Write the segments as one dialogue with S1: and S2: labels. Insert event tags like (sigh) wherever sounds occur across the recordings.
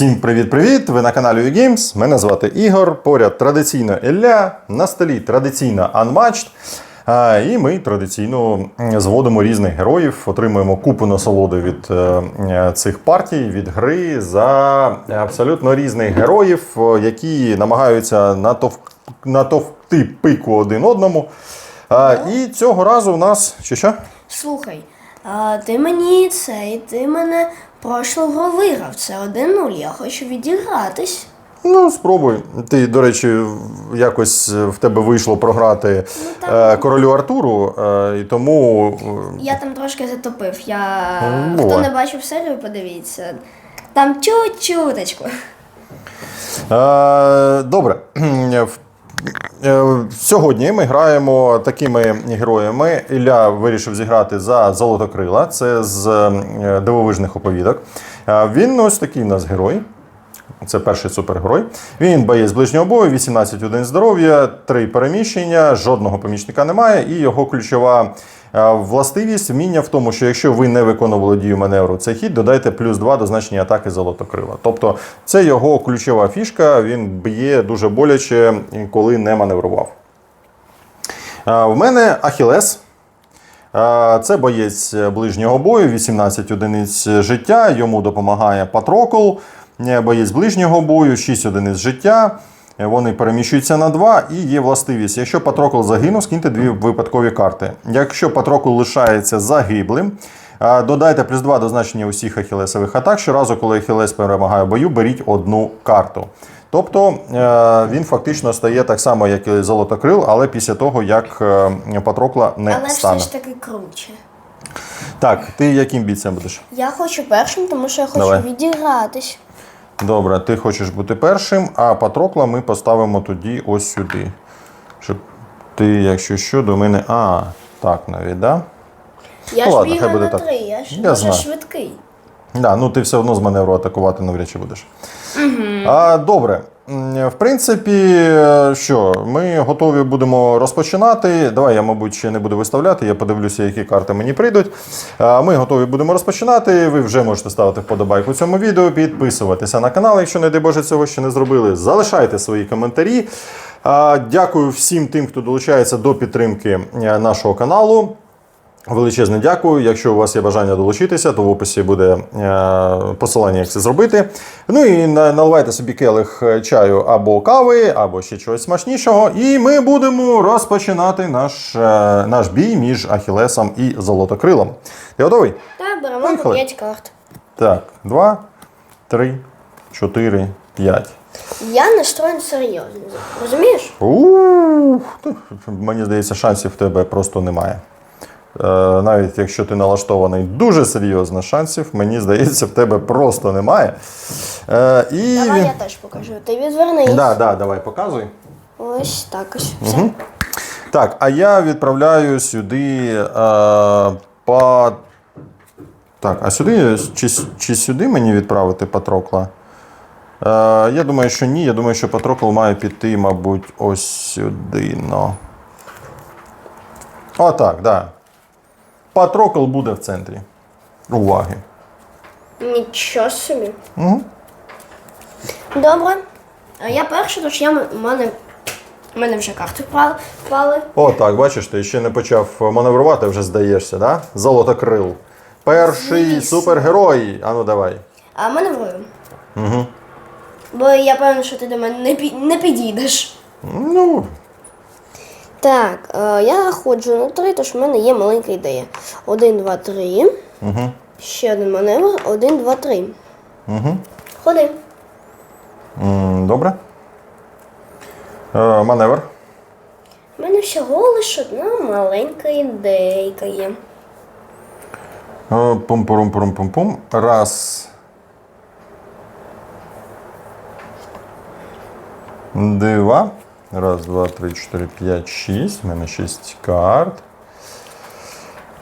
S1: Всім привіт-привіт! Ви на каналі UGames. Мене звати Ігор. Поряд традиційно Ілля. На столі традиційно Unmatched. І ми традиційно зводимо різних героїв, отримуємо купу насолоди від е, е, цих партій, від гри за абсолютно різних героїв, які намагаються натовк- натовкти пику один одному. І цього разу у нас що що?
S2: Слухай, ти мені цей, ти мене прошлого виграв. Це 1-0. Я хочу відігратись.
S1: Ну, спробуй. Ти, до речі, якось в тебе вийшло програти
S2: Ну,
S1: е, королю Артуру, е, і тому. е,
S2: Я там трошки затопив. Я
S1: Ну,
S2: хто не бачив серію, подивіться. Там чуть-чуточку.
S1: Е, Добре. (clears throat) В- е, Сьогодні ми граємо такими героями. Ілля вирішив зіграти за Золотокрила. Це з е, дивовижних оповідок. Е, Він ось такий у нас герой. Це перший супергерой. Він боєць ближнього бою, 18 один здоров'я, 3 переміщення, жодного помічника немає. І його ключова е, властивість вміння в тому, що якщо ви не виконували дію маневру, цей хід додайте плюс 2 до значення атаки золотокрила. Тобто це його ключова фішка. Він б'є дуже боляче, коли не маневрував. Е, В мене Ахілес. Е, Це боєць ближнього бою, 18 одиниць життя. Йому допомагає Патрокол, е, боєць ближнього бою, 6 одиниць життя. Вони переміщуються на 2 і є властивість. Якщо Патрокол загинув, скиньте дві випадкові карти. Якщо Патрокол лишається загиблим, додайте плюс 2 до значення усіх ахілесових атак. Щоразу, коли Ахілес перемагає в бою, беріть одну карту. Тобто е, він фактично стає так само, як і Золотокрил, але після того, як е, Патрокла не
S2: Але
S1: стане.
S2: все ж таки круче.
S1: Так, ти яким бійцем будеш?
S2: Я хочу першим, тому що я хочу
S1: Давай.
S2: відігратись.
S1: Добре, ти хочеш бути першим, а Патрокла ми поставимо тоді ось сюди. Щоб ти, якщо що, до мене. А, так навіть, да?
S2: Я
S1: Ну
S2: ж
S1: ладно,
S2: бігаю на
S1: так.
S2: три, я ж
S1: Я
S2: дуже
S1: знаю.
S2: швидкий.
S1: Да, ну ти все одно з маневру атакувати навряд чи будеш. А, добре. В принципі, що, ми готові будемо розпочинати. Давай я, мабуть, ще не буду виставляти, я подивлюся, які карти мені прийдуть. Ми готові будемо розпочинати. Ви вже можете ставити вподобайку цьому відео, підписуватися на канал, якщо, не дай Боже, цього ще не зробили. Залишайте свої коментарі. Дякую всім тим, хто долучається до підтримки е, нашого каналу. Величезне дякую. Якщо у вас є бажання долучитися, то в описі буде е, посилання, як це зробити. Ну і наливайте собі келих е, чаю або кави, або ще чогось смачнішого. І ми будемо розпочинати наш, е, наш бій між Ахілесом і Золотокрилом. Ти готовий?
S2: Так, беремо по 5 карт.
S1: Так, два, три, чотири, п'ять.
S2: Я настроєн серйозно. Розумієш?
S1: Ух, мені здається, шансів в тебе просто немає. Е, навіть якщо ти налаштований дуже серйозно, шансів, мені здається, в тебе просто немає. Е, і...
S2: Давай я теж покажу. Ти відвернись.
S1: Да, да, давай показуй.
S2: Ось так ось. Все.
S1: Так, а я відправляю сюди е, по. Так, а сюди чи, чи сюди мені відправити Патрокла? Е, я думаю, що ні. Я думаю, що Патрокл має піти, мабуть, ось сюди. Ну. О, так, да. Патрокл буде в центрі. Уваги.
S2: Нічого собі.
S1: Угу.
S2: Добре. А я перша, тож я в мене. У мене вже карти впали. впали.
S1: О, так, бачиш, ти ще не почав маневрувати, вже здаєшся, да? Золотокрил. Перший
S2: Звісно.
S1: супергерой. Ану, давай.
S2: А в мене врою. Угу. Бо я певна, що ти до мене не, пі- не підійдеш.
S1: Ну,
S2: Так, е, я ходжу на три, тож в мене є маленька ідея. Один, два, три.
S1: Угу.
S2: Ще один маневр. Один, два, три.
S1: Угу.
S2: Ходи.
S1: М, Добре. Е, маневр.
S2: У мене всього лише одна маленька ідейка є.
S1: Е, Пум-пурум-пурум-пум-пум. Раз. Два. Раз, два, три, чотири, п'ять, шість. У мене шість карт.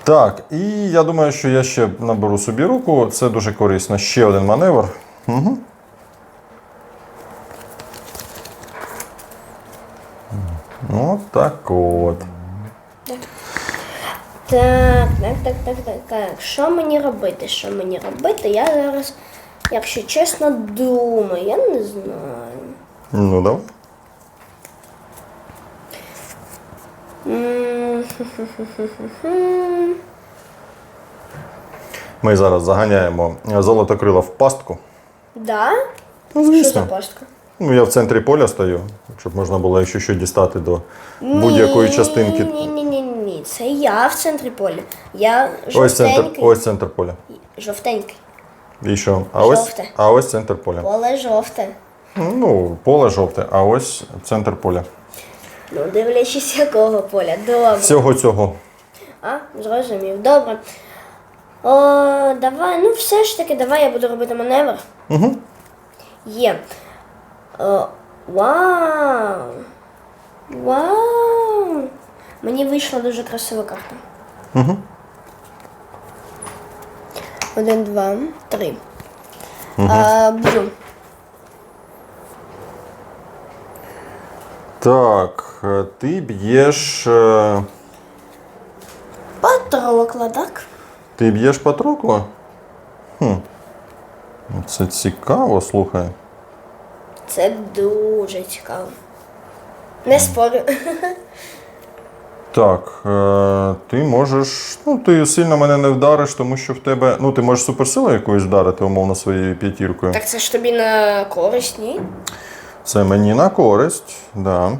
S1: Так, і я думаю, що я ще наберу собі руку. Це дуже корисно. Ще один маневр. Угу. От так от.
S2: Так, так, так, так, так, так. Що мені робити? Що мені робити? Я зараз Якщо чесно, думаю, я не знаю.
S1: Ну, давай. Ми зараз заганяємо золотокрила в пастку.
S2: Да?
S1: Ну,
S2: Що за
S1: звісно.
S2: пастка?
S1: Ну, я в центрі поля стою, щоб можна було, якщо що, дістати до будь-якої частинки.
S2: Ні, ні, ні, ні. Це я в центрі поля. Я
S1: Ось центр,
S2: жовтенький.
S1: ось центр поля.
S2: Жовтенький.
S1: І що? А ось,
S2: Жовте.
S1: а ось центр поля.
S2: Поле жовте.
S1: Ну, поле жовте, а ось центр поля.
S2: Ну, дивлячись, якого поля. Добре.
S1: Всього цього.
S2: А, зрозумів. Добре. О, давай, ну все ж таки, давай я буду робити маневр.
S1: Угу.
S2: Є. О, вау. Вау. Мені вийшла дуже красива карта.
S1: Угу.
S2: Один, два, три. А, б'ю.
S1: Так, ти б'єш. е,
S2: Патрокла, так?
S1: Ти б'єш Патрокла? Хм. Це цікаво, слухай.
S2: Це дуже цікаво. Не спорю.
S1: Так, е, ти можеш. Ну, ти сильно мене не вдариш, тому що в тебе. Ну, ти можеш суперсилу якоюсь вдарити, умовно, своєю п'ятіркою.
S2: Так це ж тобі на користь, ні?
S1: Це мені на користь, да.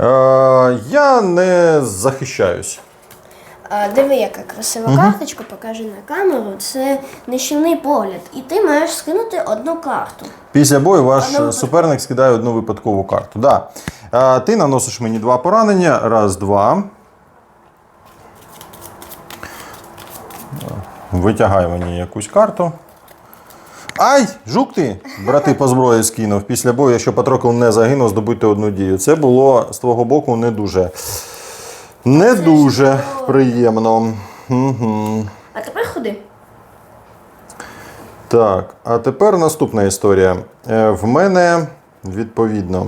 S1: Е, я не захищаюсь.
S2: А, диви, яка красива карточка, покажи на камеру. Це нищівний погляд. І ти маєш скинути одну карту.
S1: Після бою ваш
S2: Одну
S1: е, суперник скидає одну випадкову карту. Да. Е, ти наносиш мені два поранення. Раз, два. Витягай мені якусь карту. Ай! Жук ти! Брати по зброї скинув. Після бою, якщо Патрокл не загинув, здобути одну дію. Це було з твого боку не дуже. Не дуже приємно. Угу.
S2: А тепер ходи.
S1: Так, а тепер наступна історія. Е, В мене відповідно.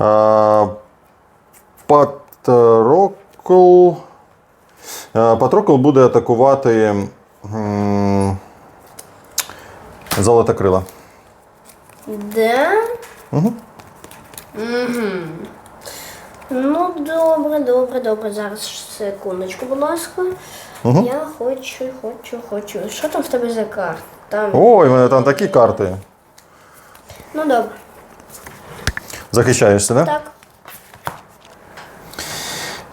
S1: е, Патрокл. е, Патрокл буде атакувати м, Золотокрила.
S2: Да?
S1: Угу.
S2: Ну, добре, добре, добре. Зараз секундочку, будь ласка. Я хочу, хочу, хочу. Що там в тебе за карта? Там.
S1: Ой, в мене там такі карти.
S2: Ну добре.
S1: Захищаєшся, не?
S2: Так.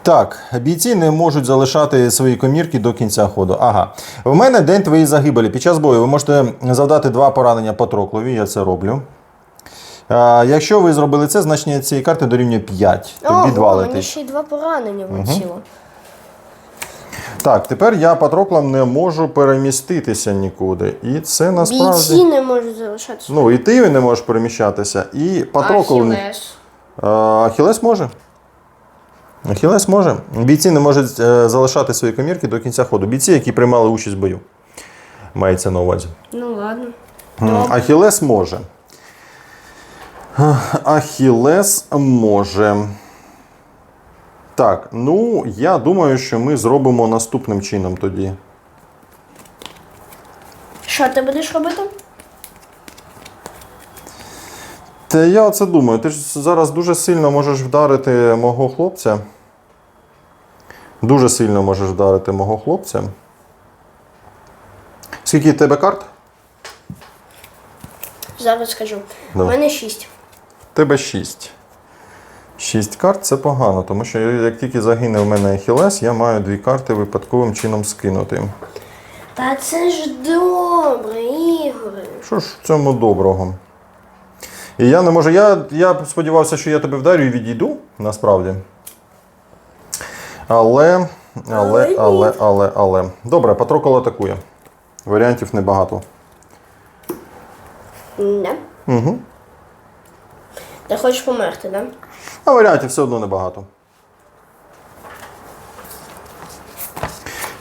S1: Так, бійці не можуть залишати свої комірки до кінця ходу. Ага. В мене день твоєї загибелі. Під час бою ви можете завдати два поранення Патроклові, я це роблю. А, якщо ви зробили це, значення цієї карти дорівнює 5. Тобі
S2: Ого,
S1: два
S2: мені ще й два поранення влетіло.
S1: Так, тепер я Патроклом не можу переміститися нікуди. І це насправді.
S2: Бійці не можуть залишатися.
S1: Ну, і ти не можеш переміщатися, і Патрокл. не-
S2: Ахілес.
S1: А, Ахілес може. Ахілес може. Бійці не можуть е, залишати свої комірки до кінця ходу. Бійці, які приймали участь в бою. Мається на увазі.
S2: Ну ладно.
S1: Ахілес може. Ахілес може. Так, ну я думаю, що ми зробимо наступним чином тоді.
S2: Що ти будеш робити?
S1: Та я оце думаю, ти ж зараз дуже сильно можеш вдарити мого хлопця. Дуже сильно можеш вдарити мого хлопця. Скільки в тебе карт?
S2: Зараз скажу. У мене шість.
S1: В тебе 6. 6 карт це погано, тому що як тільки загине в мене Ахілес, я маю дві карти випадковим чином скинути.
S2: Та це ж добре, Ігоре.
S1: Що ж в цьому доброго? І я не можу. Я, я сподівався, що я тебе вдарю і відійду, насправді. Але, але, але, але, але. Добре, Патрокол атакує. Варіантів небагато.
S2: Не.
S1: Угу.
S2: Ти хочеш померти, так? Да?
S1: А варіантів все одно небагато.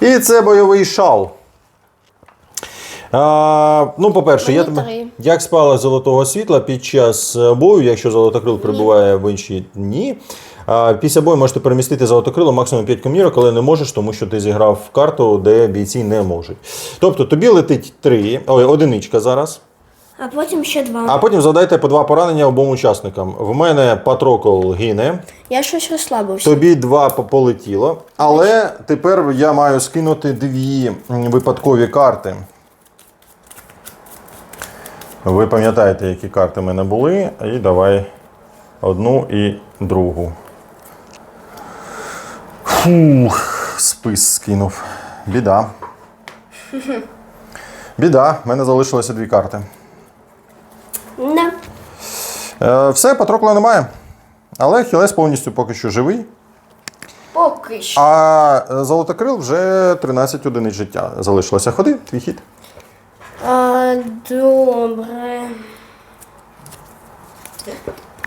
S1: І це бойовий шал. А, ну, по-перше, я тебе, як спала золотого світла під час бою, якщо золотокрил прибуває в інші дні, Після бою можете перемістити золотокрило максимум 5 комірок, але не можеш, тому що ти зіграв в карту, де бійці не можуть. Тобто тобі летить 3, ой, одиничка зараз.
S2: А потім ще два.
S1: А потім задайте по два поранення обом учасникам. В мене Патрокол гине,
S2: Я щось розслабився.
S1: тобі два полетіло. Але тепер я маю скинути дві випадкові карти. Ви пам'ятаєте, які карти в мене були, і давай одну і другу. Фух, спис скинув. Біда. Біда, в мене залишилося дві карти.
S2: Не.
S1: Е, все, Патрокла немає. Але Хілес повністю поки що живий.
S2: Поки що.
S1: А е, Золотокрил вже 13 одиниць життя залишилося. Ходи, твій хід.
S2: А, добре.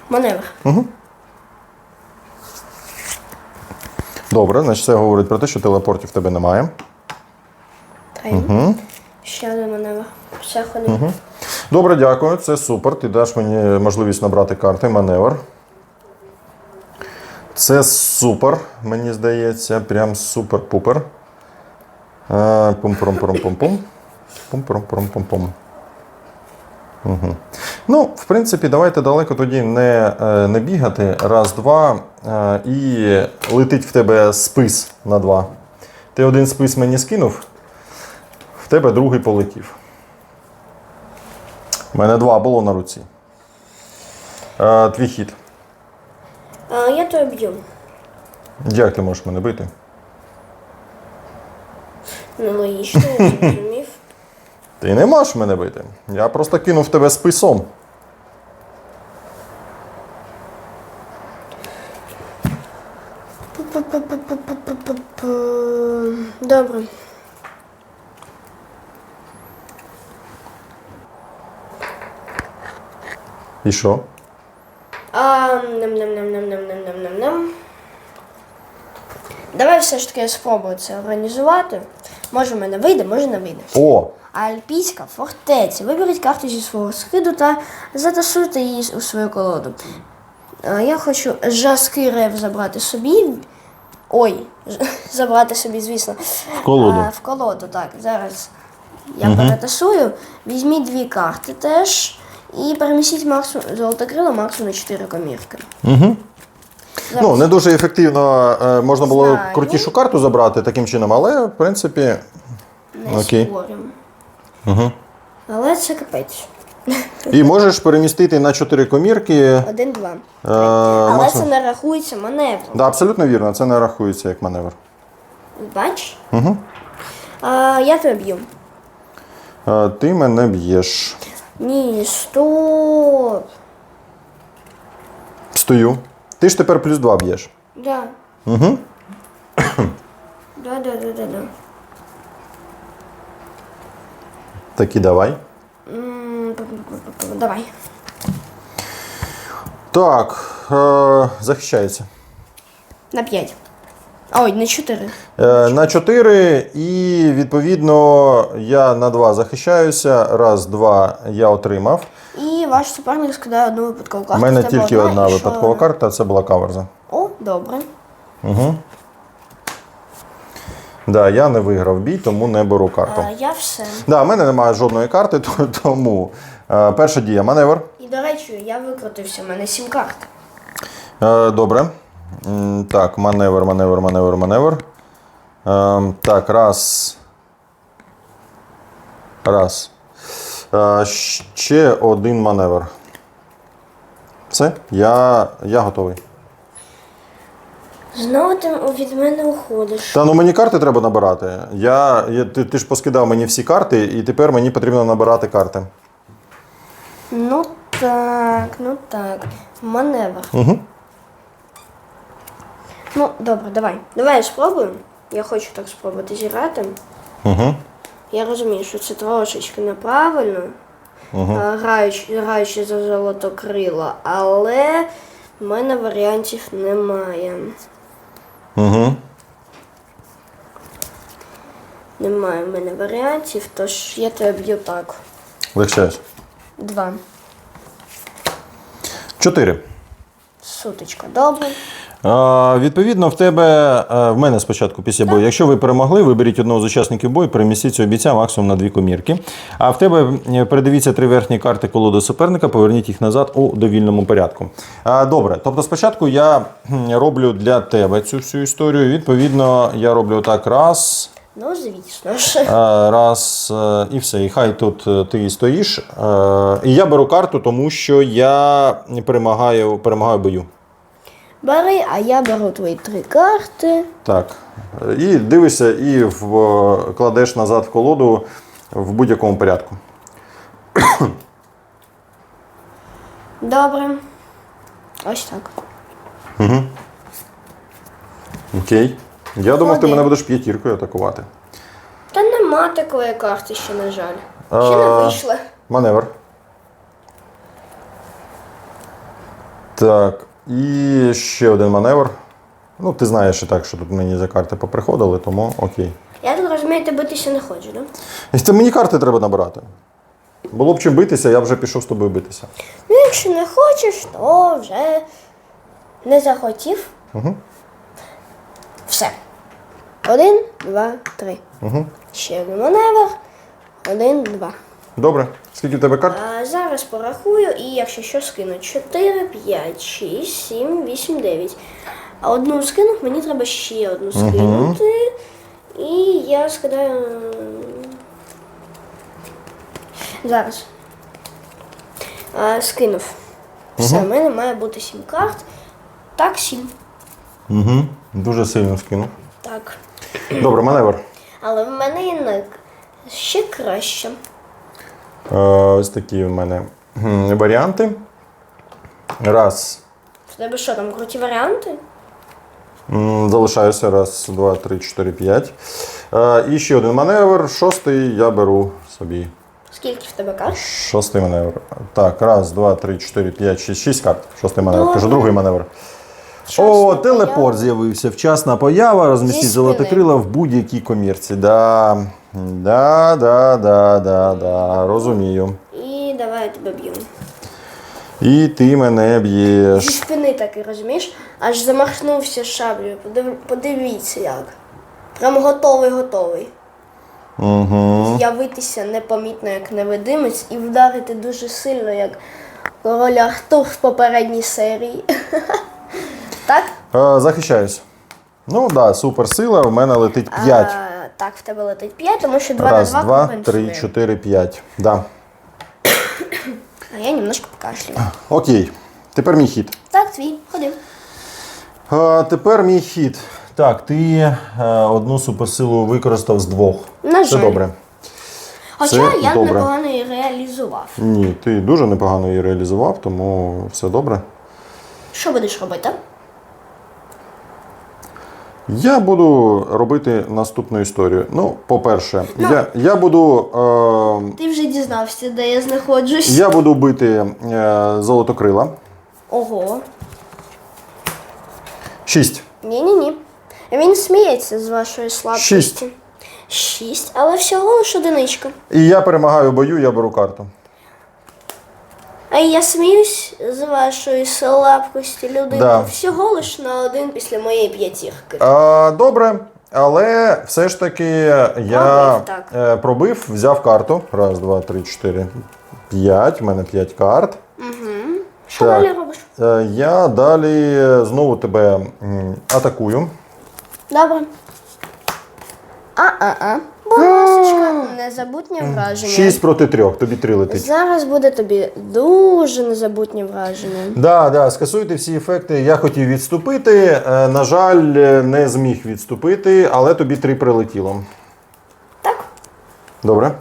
S2: Маневр.
S1: Добре, значить це говорить про те, що телепортів в тебе немає.
S2: Тайм. Ще один маневр. Все ходи.
S1: Добре, дякую. Це супер. Ти даш мені можливість набрати карти, маневр. Це супер, мені здається. Прям супер-пупер. Е, Пум-пум-пум-пум-пум. Пум-пум-пум-пум-пум. Угу. Ну, в принципі, давайте далеко тоді не, е, не бігати. Раз, два. е, І летить в тебе спис на два. Ти один спис мені скинув, в тебе другий полетів. У мене два було на руці. Е, твій хід.
S2: А, я тебе б'ю.
S1: Як ти можеш мене бити?
S2: Ну, логічно, я зрозумів.
S1: Ти не можеш мене бити. Я просто кинув тебе списом.
S2: Добре.
S1: І що?
S2: А, ням-ням-ням-ням-ням-ням-ням-ням. Давай все ж таки спробую це організувати. Може в мене вийде, може не вийде.
S1: О!
S2: Альпійська фортеця. Виберіть карту зі свого скиду та затасуйте її у свою колоду. Я хочу жаский рев забрати собі. Ой, (laughs) забрати собі, звісно.
S1: В колоду.
S2: А, в колоду, так. Зараз я перетасую. Візьміть дві карти теж. І перемістіть максимум золотокрила максимум на 4 комірки.
S1: Угу.
S2: Зараз.
S1: Ну, не дуже ефективно е, можна було
S2: Знаю.
S1: крутішу карту забрати таким чином, але в принципі.
S2: не
S1: окей.
S2: спорю.
S1: Угу.
S2: Але це капець.
S1: І можеш перемістити на 4 комірки.
S2: Один-два.
S1: Е,
S2: Але
S1: максимум.
S2: це не рахується маневром.
S1: Да, абсолютно вірно, це не рахується як маневр.
S2: Бач?
S1: Угу.
S2: А, я тебе б'ю.
S1: Е, ти мене б'єш.
S2: Ні, стоп.
S1: Стою. Ти ж тепер плюс 2 б'єш.
S2: Да.
S1: Угу.
S2: Да, да, да, да, да.
S1: Так і давай.
S2: Давай.
S1: Так, е, захищається.
S2: На 5. Ой, на 4.
S1: Е, на 4 і відповідно я на 2 захищаюся. Раз, два я отримав.
S2: І ваш суперник скидає одну випадкову
S1: У мене тільки одна
S2: що?
S1: випадкова карта, це була каверза.
S2: О, добре.
S1: Угу. Да, я не виграв бій, тому не беру карту.
S2: А, я все.
S1: Да, в мене немає жодної карти, (laughs) то- тому е, перша дія маневр.
S2: І до речі, я викрутився, у мене 7 карт.
S1: Е, добре. М, Так, маневр, маневр, маневр, маневр. Е, так, раз. Раз. Е, ще один маневр. Все, я, я готовий.
S2: Знову ти від мене уходиш.
S1: Та ну мені карти треба набирати. Я, я, ти, ти ж поскидав мені всі карти, і тепер мені потрібно набирати карти.
S2: Ну так, ну так. Маневр.
S1: Угу.
S2: Ну, добре, давай. Давай спробуємо. Я хочу так спробувати зіграти.
S1: Угу.
S2: Я розумію, що це трошечки неправильно, а, граючи, граючи за золотокрила, але в мене варіантів немає.
S1: Угу.
S2: Немає в мене варіантів, тож я тебе б'ю так.
S1: Легчаюсь.
S2: Два.
S1: Чотири.
S2: Суточка. Добре.
S1: Відповідно, в тебе е, в мене спочатку після бою. Якщо ви перемогли, виберіть одного з учасників бою, перемістіть цього бійця максимум на дві комірки. А в тебе е, передивіться три верхні карти колоди суперника, поверніть їх назад у довільному порядку. Добре, тобто спочатку я роблю для тебе цю всю історію. Відповідно, я роблю так раз.
S2: Ну, звісно ж.
S1: Е, Раз і все. І хай тут ти стоїш. І я беру карту, тому що я перемагаю, перемагаю бою.
S2: Бери, а я беру твої три карти.
S1: Так. І дивишся, і в, кладеш назад в колоду в будь-якому порядку.
S2: Добре. Ось так.
S1: Окей. Я думав, ти
S2: Один.
S1: мене будеш п'ятіркою атакувати.
S2: Та нема такої карти ще, на жаль. Ще не
S1: А,
S2: вийшла.
S1: Маневр. Так. І ще один маневр. Ну, ти знаєш і так, що тут мені за карти поприходили, тому окей.
S2: Я так розумію, ти битися не хочу, да?
S1: І Це мені карти треба набирати. Було б чим битися, я вже пішов з тобою битися.
S2: Ну, якщо не хочеш, то вже не захотів.
S1: Угу.
S2: Все. Один, два, три.
S1: Угу.
S2: Ще один маневр. Один, два.
S1: Добре. Скільки в тебе карт?
S2: А зараз порахую, і якщо що скину 4, 5, 6, 7, 8, 9. А одну скинув, мені треба ще одну скинути. І я скидаю. Зараз. А, скинув. Все, в мене має бути 7 карт. Так, 7.
S1: Угу. Дуже сильно скинув.
S2: Так.
S1: Добре, маневр.
S2: Але в мене є ще краще.
S1: Е, ось такі в мене варіанти. Раз.
S2: В тебе що там, круті варіанти?
S1: Залишаюся. Раз, два, три, чотири, п'ять. Е, І ще один маневр. Шостий я беру собі.
S2: Скільки в тебе карт?
S1: Шостий маневр. Так, раз, два, три, чотири, п'ять, шість. Шість карт. Шостий маневр.
S2: Добре.
S1: Кажу, другий маневр. О, телепорт з'явився. Вчасна поява. Розмістіть
S2: Зі
S1: золотокрила в будь-якій комірці. Да. Да, да, да, да, да. Розумію.
S2: І давай я тебе б'ю.
S1: І ти мене
S2: Зі
S1: б'єш.
S2: спини такий, розумієш? Аж замахнувся шаблею. Подив... Подивіться як. Прям готовий, готовий.
S1: Угу.
S2: З'явитися непомітно як невидимець і вдарити дуже сильно, як король Артур в попередній серії. (laughs) так?
S1: Е, захищаюсь. Ну так, да, суперсила. В мене летить 5.
S2: А, так, в тебе летить 5, тому що 2
S1: Раз,
S2: на 2
S1: два,
S2: компенсує.
S1: три, чотири, п'ять. Да.
S2: А я немножко покашлю.
S1: Окей. Тепер мій хід.
S2: Так, твій, ходи.
S1: А, тепер мій хід. Так, ти е, одну суперсилу використав з двох.
S2: На
S1: Це
S2: жаль.
S1: добре.
S2: Хоча
S1: Це
S2: я
S1: добре.
S2: непогано її реалізував.
S1: Ні, ти дуже непогано її реалізував, тому все добре.
S2: Що будеш робити?
S1: Я буду робити наступну історію. Ну, по-перше, я, я буду. Е,
S2: Ти вже дізнався, де я знаходжусь.
S1: я буду бити е, золотокрила.
S2: Ого.
S1: Шість.
S2: Ні-ні-ні. Він сміється з вашої слабкості.
S1: Шість.
S2: Шість, але всього лиш одиничка.
S1: І я перемагаю бою, я беру карту.
S2: А я сміюсь з вашої слабкості людини.
S1: Да.
S2: Всього лиш на один після моєї п'ятірки.
S1: А, добре, але все ж таки я
S2: Пробив, так.
S1: е, пробив, взяв карту. Раз, два, три, чотири, п'ять. У мене п'ять карт.
S2: Що
S1: так.
S2: далі робиш?
S1: Е, я далі знову тебе м, атакую.
S2: Добре. А-а-а. Будь незабутнє враження.
S1: Шість проти трьох, тобі три летить.
S2: Зараз буде тобі дуже незабутнє враження.
S1: Да, да, скасуйте всі ефекти. Я хотів відступити. е, На жаль, е, не зміг відступити, але тобі три прилетіло.
S2: Так.
S1: Добре.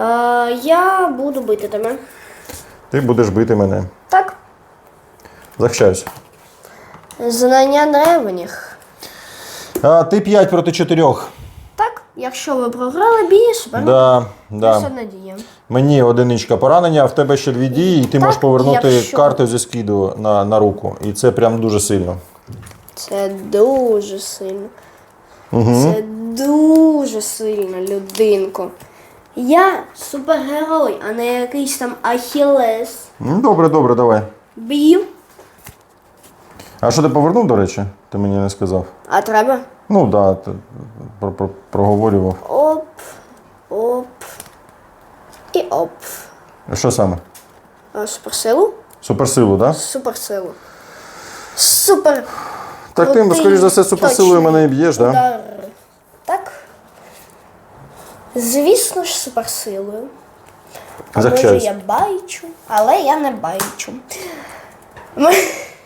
S2: А, я буду бити тебе.
S1: Ти будеш бити мене.
S2: Так.
S1: Захищаюся.
S2: Знання древніх.
S1: А, ти 5 проти 4.
S2: Так, якщо ви програли бій, супер.
S1: Да,
S2: Да. Все надія.
S1: Мені одиничка поранення, а в тебе ще дві дії, і ти можеш повернути
S2: якщо-
S1: карту зі скиду на, на руку. І це прям дуже сильно.
S2: Це дуже сильно. Це дуже сильно, людинко. Я супергерой, а не якийсь там Ахілес.
S1: Ну, Добре, добре, давай.
S2: Б'ю.
S1: А що ти повернув, до речі? Ти мені не сказав.
S2: А треба?
S1: Ну так, да, ти про, про, проговорював.
S2: Оп, оп. І оп.
S1: Що саме?
S2: А, суперсилу?
S1: Суперсилу, так? Да?
S2: Суперсилу. Супер.
S1: Так ти, скоріш за все, суперсилою мене і б'єш, так? Да?
S2: Так. Звісно ж, суперсилою. А може я байчу, але я не байчу.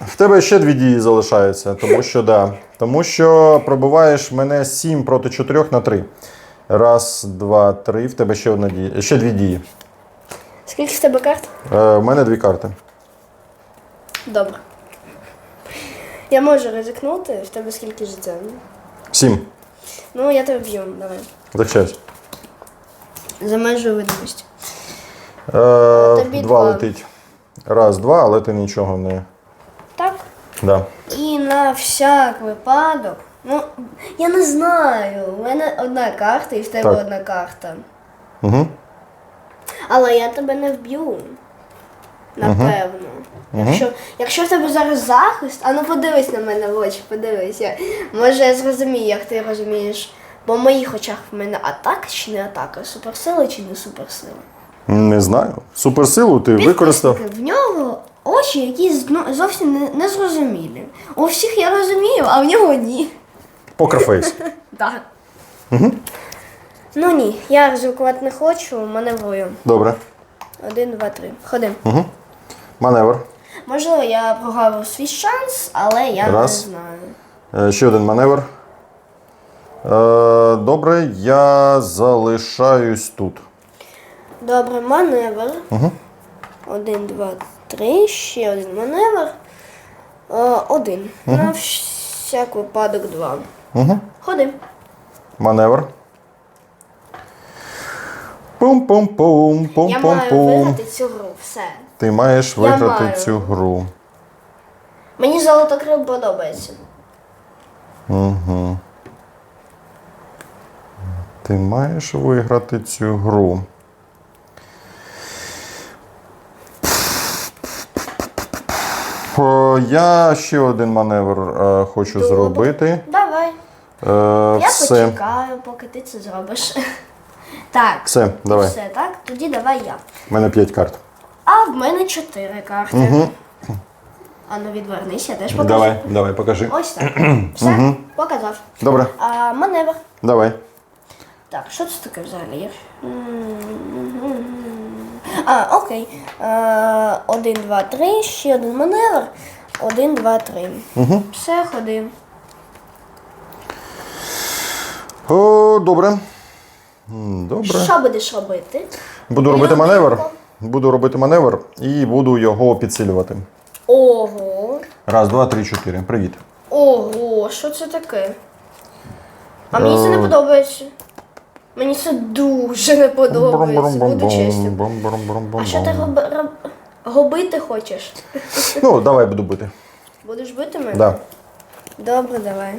S1: В тебе ще дві дії залишаються, тому що да. Тому що пробиваєш мене 7 проти 4 на 3. Раз, два, три. В тебе ще одна дія. Ще дві дії.
S2: Скільки в тебе карт?
S1: Е, в мене дві карти.
S2: Добре. Я можу ризикнути, в тебе скільки життя?
S1: Сім.
S2: Ну, я тебе б'ю, давай.
S1: Захищаюсь.
S2: За межою видимості.
S1: Е,
S2: Тобі
S1: два
S2: два.
S1: летить. Раз, два, але ти нічого не. Да.
S2: І на всяк випадок. Ну, я не знаю. У мене одна карта і в тебе
S1: Так.
S2: одна карта.
S1: Угу.
S2: Але я тебе не вб'ю. Напевно. Якщо, якщо в тебе зараз захист, а ну подивись на мене в очі, подивись. Я, може я зрозумію, як ти розумієш. Бо в моїх очах в мене атака чи не атака, суперсила чи не суперсила.
S1: Не знаю. Суперсилу ти використав.
S2: В нього очі зно- зовсім не, не зрозумілі. У всіх я розумію, а в нього ні.
S1: Покерфейс.
S2: Так. (laughs) Ну ні, я ризикувати не хочу, маневрую.
S1: Добре.
S2: Один, два, три. Ходи.
S1: Угу. Маневр.
S2: Можливо, я прогавив свій шанс, але я
S1: Раз.
S2: не знаю.
S1: Е, Ще один маневр. Е, Добре, я залишаюсь тут.
S2: Добре, маневр. Один, два, три. Ще один маневр. Е, один. На всяк випадок два.
S1: Угу.
S2: Ходи.
S1: Маневр. Пум-пум-пум,
S2: Я маю
S1: пум-пум-пум.
S2: виграти цю гру. Все.
S1: Ти маєш
S2: Я
S1: виграти
S2: маю.
S1: цю гру.
S2: Мені золотокрил подобається.
S1: Угу. Ти маєш виграти цю гру. Я ще один маневр е, хочу
S2: Добре.
S1: зробити.
S2: Давай.
S1: Е,
S2: Я
S1: все.
S2: почекаю, поки ти це зробиш. (laughs) Так.
S1: Все, давай.
S2: Все, так? Тоді давай я.
S1: У мене 5 карт.
S2: А в мене чотири карти. А ну відвернись, я теж покажу.
S1: Давай, давай, покажи.
S2: Ось так. (clears throat) Все, показав.
S1: Добре,
S2: А, маневр.
S1: давай.
S2: Так, що це таке взагалі? є? А, окей. Е, Один, два, три, ще один маневр. Один, два, три. Все, ходи.
S1: О, добре. М, Добре.
S2: Що будеш робити?
S1: Буду робити маневр. Буду робити маневр і буду його підсилювати.
S2: Ого.
S1: Раз, два, три, чотири. Привіт.
S2: Ого, що це таке? А мені це не
S1: Е.
S2: подобається. Мені це дуже не подобається, буду чесним. А що ти роб... губити хочеш?
S1: Ну, давай буду бити.
S2: Будеш бити мене?
S1: Да.
S2: Добре, давай.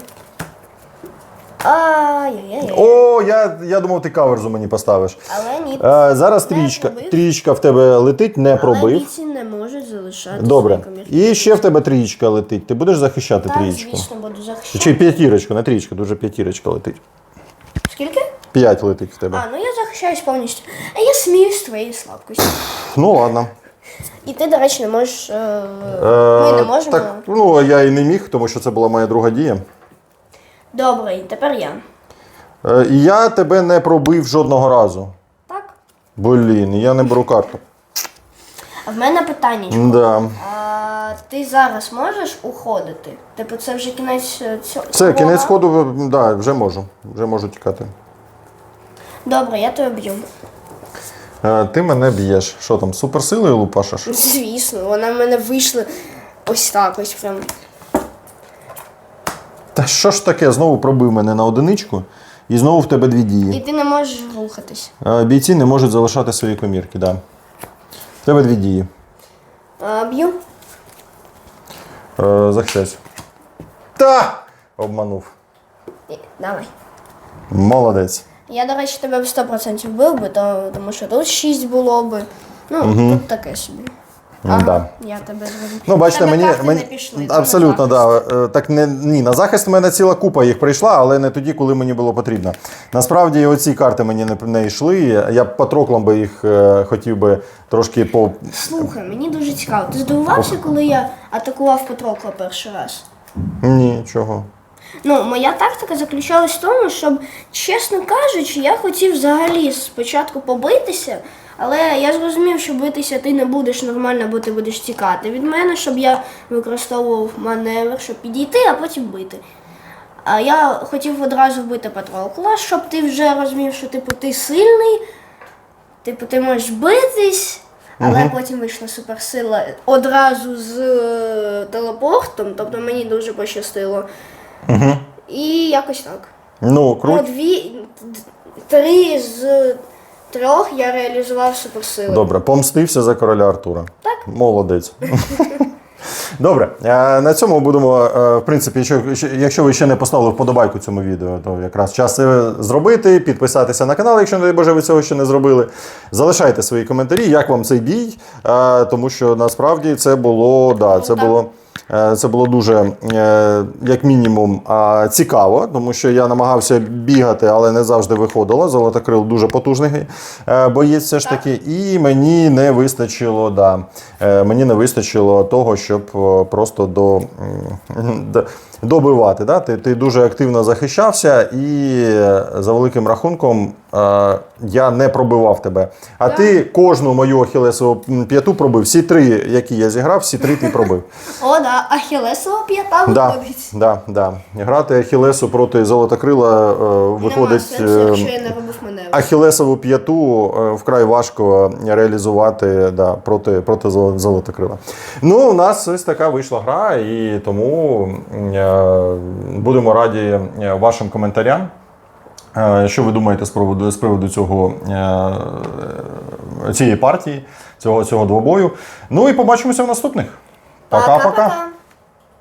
S2: Ай-яй-яй.
S1: О, я, я думав, ти каверзу мені поставиш.
S2: Але ні.
S1: Е, зараз трічка.
S2: пробив.
S1: Трічка в тебе летить, не
S2: Але
S1: пробив.
S2: бійці не можуть залишати
S1: Добре. І ще в тебе трічка летить. Ти будеш захищати
S2: Так,
S1: трічку?
S2: звісно, буду захищати.
S1: Чи п'ятірочку, не трічка, дуже п'ятірочка летить.
S2: Скільки?
S1: П'ять летить в тебе.
S2: А, ну я захищаюсь повністю. А я сміюсь з твоєї слабкості.
S1: Ну ладно.
S2: І ти, до речі, не можеш. Е...
S1: Е,
S2: Ми не можемо.
S1: Так, ну я і не міг, тому що це була моя друга дія.
S2: Добре, і тепер я.
S1: Е, і я тебе не пробив жодного разу.
S2: Так.
S1: Блін, я не беру карту.
S2: А в мене питання.
S1: Да.
S2: А, ти зараз можеш уходити? Типу, це вже кінець е, цього. Цього
S1: кінець ходу, да, вже можу. Вже можу тікати.
S2: Добре, я тебе б'ю.
S1: Е, ти мене б'єш. Що там, суперсилою лупашиш?
S2: Звісно, вона в мене вийшла ось так, ось прям.
S1: Та що ж таке, знову пробив мене на одиничку, і знову в тебе дві
S2: І
S1: дії.
S2: ти не можеш рухатись.
S1: Е, Бійці не можуть залишати свої комірки, да. В тебе дві дії.
S2: А, б'ю.
S1: Е, Захищайся. Та! Обманув.
S2: І- Давай.
S1: Молодець.
S2: Я, до речі, тебе в 100% бив би, то, тому що тут 6 було би. Ну, тут таке собі.
S1: Да.
S2: Я тебе зрозумів.
S1: Ну, бачите,
S2: Тебе
S1: мені,
S2: карти
S1: мені
S2: не пішли, це
S1: абсолютно
S2: на
S1: да. Е, Так не ні, на захист в мене ціла купа їх прийшла, але не тоді, коли мені було потрібно. Насправді, оці карти мені не, не йшли. Я б Патроклом би їх е, хотів би трошки по.
S2: Слухай, мені дуже цікаво. Ти здивувався, коли я атакував Патрокла перший раз?
S1: Ні, чого.
S2: Ну, моя тактика заключалась в тому, щоб, чесно кажучи, я хотів взагалі спочатку побитися, але я зрозумів, що битися ти не будеш нормально, бо ти будеш тікати від мене, щоб я використовував маневр, щоб підійти, а потім бити. А я хотів одразу вбити Патрокла, щоб ти вже розумів, що типу ти сильний, типу ти можеш битись, але потім вийшла суперсила одразу з е, телепортом, тобто мені дуже пощастило. І якось так.
S1: Ну,
S2: Ну, дві, три з трьох я реалізував суперсилу.
S1: Добре, помстився за короля Артура. Так. Молодець. (laughs) Добре, е, на цьому будемо, е, в принципі, якщо, ви ще не поставили вподобайку цьому відео, то якраз час це зробити, підписатися на канал, якщо, не дай Боже, ви цього ще не зробили. Залишайте свої коментарі, як вам цей бій, е, тому що насправді це було, да, це
S2: так.
S1: було. Е, Це було дуже, е, як мінімум, цікаво, тому що я намагався бігати, але не завжди виходило. Золотокрил дуже потужний е, боєць, все ж таки, і мені не вистачило, да, мені не вистачило того, щоб просто до, добивати. Да? Ти, ти дуже активно захищався, і за великим рахунком я не пробивав тебе. А ти кожну мою ахілесову п'яту пробив. Всі три, які я зіграв, всі три ти пробив. (laughs)
S2: О, да, Ахілесова п'ята виходить.
S1: да, да. Грати Ахілесу проти Золотокрила е, виходить. е,
S2: якщо я не робив маневр.
S1: Ахілесову п'яту е, вкрай важко реалізувати да, проти, проти Золо- Золотокрила. Ну, у нас ось така вийшла гра, і тому будемо раді вашим коментарям. Е, Що ви думаєте з приводу, з приводу цього, е, цієї партії, цього, цього двобою? Ну і побачимося в наступних. Пока-пока.
S2: Пока-пока.